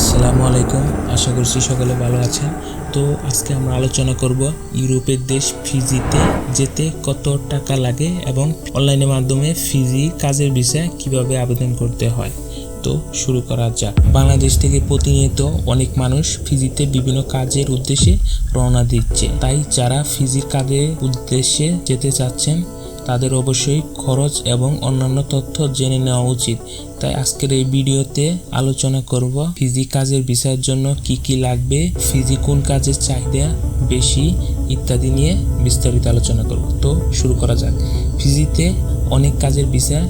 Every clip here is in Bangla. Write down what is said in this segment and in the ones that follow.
আসসালামু আলাইকুম। আশা করছি সকলে ভালো আছেন। তো আজকে আমরা আলোচনা করব ইউরোপের দেশ ফিজিতে যেতে কত টাকা লাগে এবং অনলাইনের মাধ্যমে ফিজি কাজের বিষয়ে কীভাবে আবেদন করতে হয়। তো শুরু করা যাক। বাংলাদেশ থেকে প্রতিনিয়ত অনেক মানুষ ফিজিতে বিভিন্ন কাজের উদ্দেশ্যে রওনা দিচ্ছে। তাই যারা ফিজির কাজের উদ্দেশ্যে যেতে চাচ্ছেন, তাদের অবশ্যই খরচ এবং অন্যান্য তথ্য জেনে নেওয়া উচিত। তাই আজকের এই ভিডিওতে আলোচনা করব ফিজি কাজের বিষয়ের জন্য কি কি লাগবে, ফিজি কোন কাজের চাহিদা বেশি ইত্যাদি নিয়ে বিস্তারিত আলোচনা করব। তো শুরু করা যাক। ফিজিতে অনেক কাজের বিষয়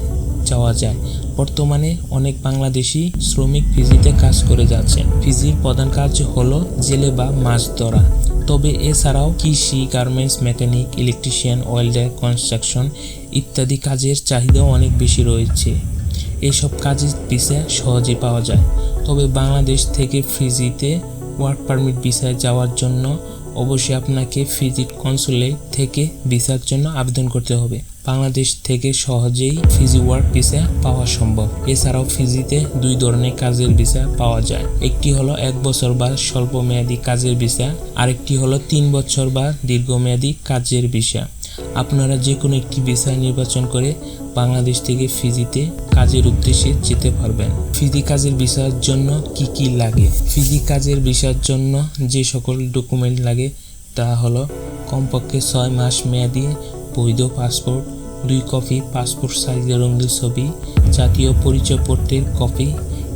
যাওয়া যায়। বর্তমানে অনেক বাংলাদেশি শ্রমিক ফিজিতে কাজ করে যাচ্ছেন। ফিজির প্রধান কাজ হলো জেলে বা মাছ ধরা। তবে এছাড়াও কৃষি, garments, mechanic, electrician, welder, construction ইত্যাদি কাজের চাহিদাও অনেক বেশি রয়েছে। এইসব কাজের ভিসা সহজে পাওয়া যায়। তবে বাংলাদেশ থেকে ফিজিতে ওয়ার্ক পারমিট ভিসায় যাওয়ার জন্য অবশ্যই আপনাকে ফিজি কনসুলেট থেকে ভিসার জন্য আবেদন করতে হবে। বাংলাদেশ থেকে সহজেই ফিজি ওয়ার্ক ভিসা পাওয়া সম্ভব। এছাড়াও ফিজিতে দুই ধরনের কাজের ভিসা পাওয়া যায়। একটি হলো এক বছর বা স্বল্প মেয়াদী কাজের ভিসা, আরেকটি হলো তিন বছর বা দীর্ঘমেয়াদী কাজের ভিসা। আপনারা যে কোনো একটি ভিসা নির্বাচন করে বাংলাদেশ থেকে ফিজিতে কাজের উদ্দেশ্যে যেতে পারবেন। ফিজি কাজের ভিসার জন্য কি কি লাগে? ফিজি কাজের ভিসার জন্য যে সকল ডকুমেন্ট লাগে, তা হলো কমপক্ষে ছয় মাস মেয়াদি বৈধ পাসপোর্ট, দুই কপি পাসপোর্ট সাইজের রঙিন ছবি, জাতীয় পরিচয়পত্রের কপি,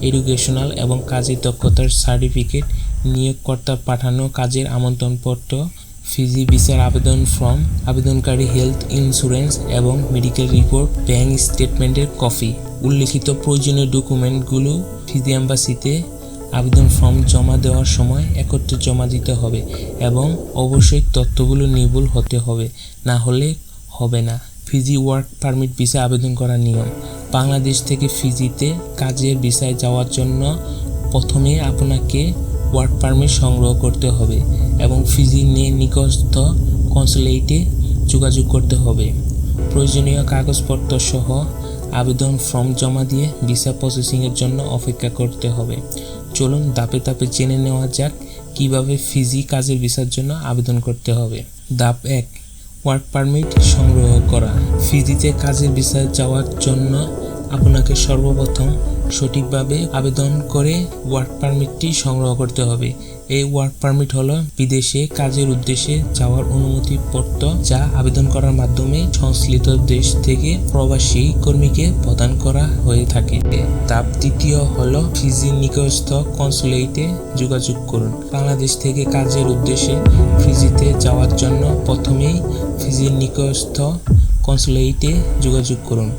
এডুকেশনাল এবং কাজের দক্ষতার সার্টিফিকেট নিয়োগকর্তার পাঠানো কাজের আমন্ত্রণপত্র ফিজি ভিসার আবেদন ফর্ম, আবেদনকারী হেলথ ইন্স্যুরেন্স এবং মেডিকেল রিপোর্ট, ব্যাংক স্টেটমেন্টের কপি। উল্লেখিত প্রয়োজনীয় ডকুমেন্টগুলো ফিজি অ্যাম্বাসিতে আবেদন ফর্ম জমা দেওয়ার সময় একত্রে জমা দিতে হবে এবং অবশ্যই তথ্যগুলো নির্ভুল হতে হবে, না হলে হবে না। ফিজি ওয়ার্ক পারমিট ভিসা আবেদন করার নিয়ম। বাংলাদেশ থেকে ফিজিতে কাজের ভিসায় যাওয়ার জন্য প্রথমে আপনাকে ওয়ার্ক পারমিট সংগ্রহ করতে হবে। এবং ফিজি নিয়ে নিকটস্থ কনসুলেটে যোগাযোগ করতে হবে। প্রয়োজনীয় কাগজপত্র সহ আবেদন ফর্ম জমা দিয়ে ভিসা প্রসেসিংয়ের জন্য অপেক্ষা করতে হবে। চলুন ধাপে ধাপে জেনে নেওয়া যাক কীভাবে ফিজি কাজের ভিসার জন্য আবেদন করতে হবে। ধাপ এক, ওয়ার্ক পারমিট সংগ্রহ করা। ফিজিতে কাজের ভিসায় যাওয়ার জন্য আপনাকে সর্বপ্রথম সঠিকভাবে আবেদন করে ওয়ার্ক পারমিটটি সংগ্রহ করতে হবে। এই ওয়ার্ক পারমিট হলো বিদেশে কাজের উদ্দেশ্যে যাওয়ার অনুমতিপত্র যা আবেদন করার মাধ্যমে সংশ্লিষ্ট দেশ থেকে প্রবাসী কর্মীকে প্রদান করা হয়ে থাকে। ধাপ দ্বিতীয় হলো ফিজি নিকটস্থ কনসুলেটে যোগাযোগ করুন। বাংলাদেশ থেকে কাজের উদ্দেশ্যে ফিজিতে যাওয়ার জন্য প্রথমেই ফিজির নিকটস্থ কনসুলেটে যোগাযোগ করুন।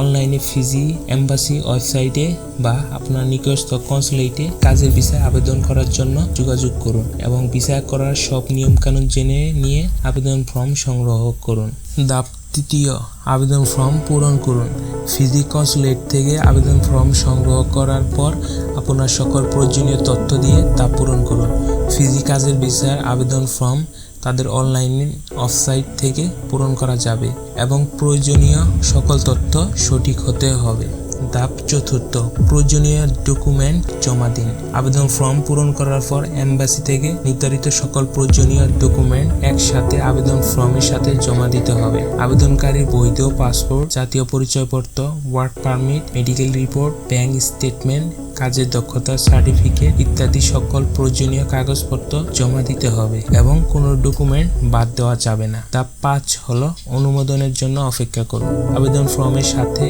অনলাইনে ফিজি, এম্বাসি ওয়েবসাইটে বা আপনার নিকটস্থ কনসুলেটে কাজের ভিসা আবেদন করার জন্য যোগাযোগ করুন এবং ভিসা করার সব নিয়মকানুন জেনে নিয়ে আবেদন ফর্ম সংগ্রহ করুন। ধাপ তৃতীয়, আবেদন ফর্ম পূরণ করুন। ফিজি কনসুলেট থেকে আবেদন ফর্ম সংগ্রহ করার পর আপনার সকল প্রয়োজনীয় তথ্য দিয়ে তা পূরণ করুন। ফিজি কাজের ভিসার আবেদন ফর্ম তাদের অনলাইন অফসাইট থেকে পূরণ করা যাবে এবং প্রয়োজনীয় সকল তথ্য সঠিক হতে হবে। ধাপ চতুর্থ, প্রয়োজনীয় ডকুমেন্ট জমা দিন। আবেদন ফর্ম পূরণ করার পর এম্বাসি থেকে নির্ধারিত সকল প্রয়োজনীয় ডকুমেন্ট একসাথে আবেদন ফর্মের সাথে জমা দিতে হবে। আবেদনকারীর বৈধ পাসপোর্ট, জাতীয় পরিচয়পত্র work permit medical report bank statement কাজের দক্ষতা, সার্টিফিকেট ইত্যাদি সকল প্রয়োজনীয় কাগজপত্র জমা দিতে হবে এবং কোনো ডকুমেন্ট বাদ দেওয়া যাবে না। তা পাঁচ হলো অনুমোদনের জন্য অপেক্ষা করুন। আবেদন ফর্মের সাথে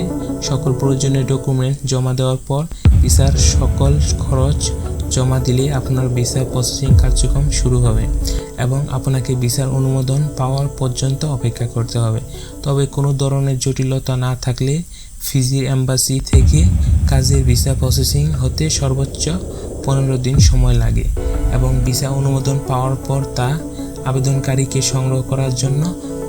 সকল প্রয়োজনীয় ডকুমেন্ট জমা দেওয়ার পর ভিসার সকল খরচ জমা দিলে আপনার ভিসা প্রসেসিং কার্যক্রম শুরু হবে এবং আপনাকে ভিসার অনুমোদন পাওয়ার পর্যন্ত অপেক্ষা করতে হবে। তবে কোনো ধরনের জটিলতা না থাকলে ফিজির এম্বাসি থেকে কাজের ভিসা প্রসেসিং হতে সর্বোচ্চ পনেরো দিন সময় লাগে এবং ভিসা অনুমোদন পাওয়ার পর তা আবেদনকারীকে সংগ্রহ করার জন্য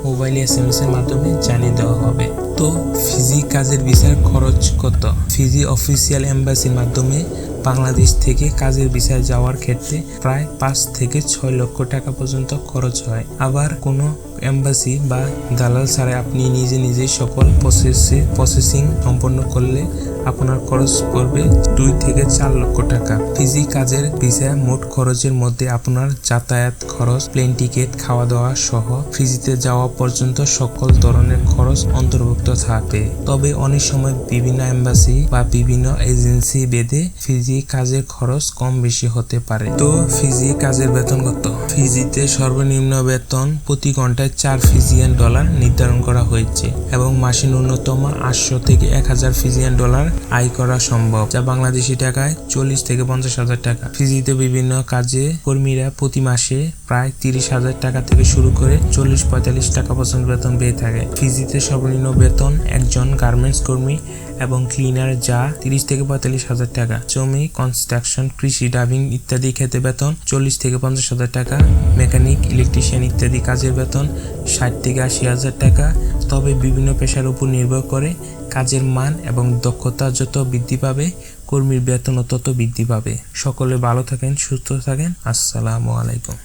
মোবাইল এস এম এস এর মাধ্যমে জানিয়ে দেওয়া হবে। তো ফিজি কাজের ভিসার খরচ কত? ফিজি অফিসিয়াল এম্বাসির মাধ্যমে বাংলাদেশ থেকে কাজের ভিসায় যাওয়ার ক্ষেত্রে প্রায় পাঁচ থেকে ছয় লক্ষ টাকা পর্যন্ত খরচ হয়। আবার কোনো এম্বাসি বা দালাল ছাড়াই আপনি নিজে নিজেই সকল প্রসেসে প্রসেসিং সম্পন্ন করলে আপনার খরচ পড়বে দুই থেকে চার লক্ষ টাকা। ফিজি কাজের ভিসা মোট খরচের মধ্যে আপনার যাতায়াত খরচ প্লেন টিকিট খাওয়া দাওয়া সহ ফিজিতে যাওয়া পর্যন্ত সকল ধরনের খরচ অন্তর্ভুক্ত থাকবে তবে অনেক সময় বিভিন্ন এম্বাসি বা বিভিন্ন এজেন্সি বেদে ফিজি কাজের খরচ কম বেশি হতে পারে। তো ফিজি কাজের বেতন কত? ফিজিতে সর্বনিম্ন বেতন প্রতি ঘন্টায় চার ফিজিয়ান ডলার নির্ধারণ করা হয়েছে এবং মাসে ন্যূনতম আটশো থেকে এক হাজার ফিজিয়ান ডলার আয় করা সম্ভব, যা বাংলাদেশি টাকায় চল্লিশ থেকে পঞ্চাশ হাজার টাকা। ফিজিতে বিভিন্ন কাজে কর্মীরা প্রতি মাসে প্রায় তিরিশ হাজার টাকা থেকে শুরু করে চল্লিশ পঁয়তাল্লিশ টাকা পর্যন্ত বেতন পেয়ে থাকে। ফিজিতে সর্বনিম্ন বেতন একজন গার্মেন্টস কর্মী এবং ক্লিনার যা তিরিশ থেকে পঁয়তাল্লিশ হাজার টাকা। জমি কনস্ট্রাকশন কৃষি ডাবিং ইত্যাদি ক্ষেত্রে বেতন, চল্লিশ থেকে পঞ্চাশ হাজার টাকা। মেকানিক ইলেকট্রিশিয়ান ইত্যাদি কাজের বেতন, ষাট থেকে আশি হাজার টাকা। তবে বিভিন্ন পেশার উপর নির্ভর করে কাজের মান এবং দক্ষতা যত বৃদ্ধি পাবে, কর্মীর বেতনও তত বৃদ্ধি পাবে। সকলে ভালো থাকেন, সুস্থ থাকেন। আসসালামু আলাইকুম।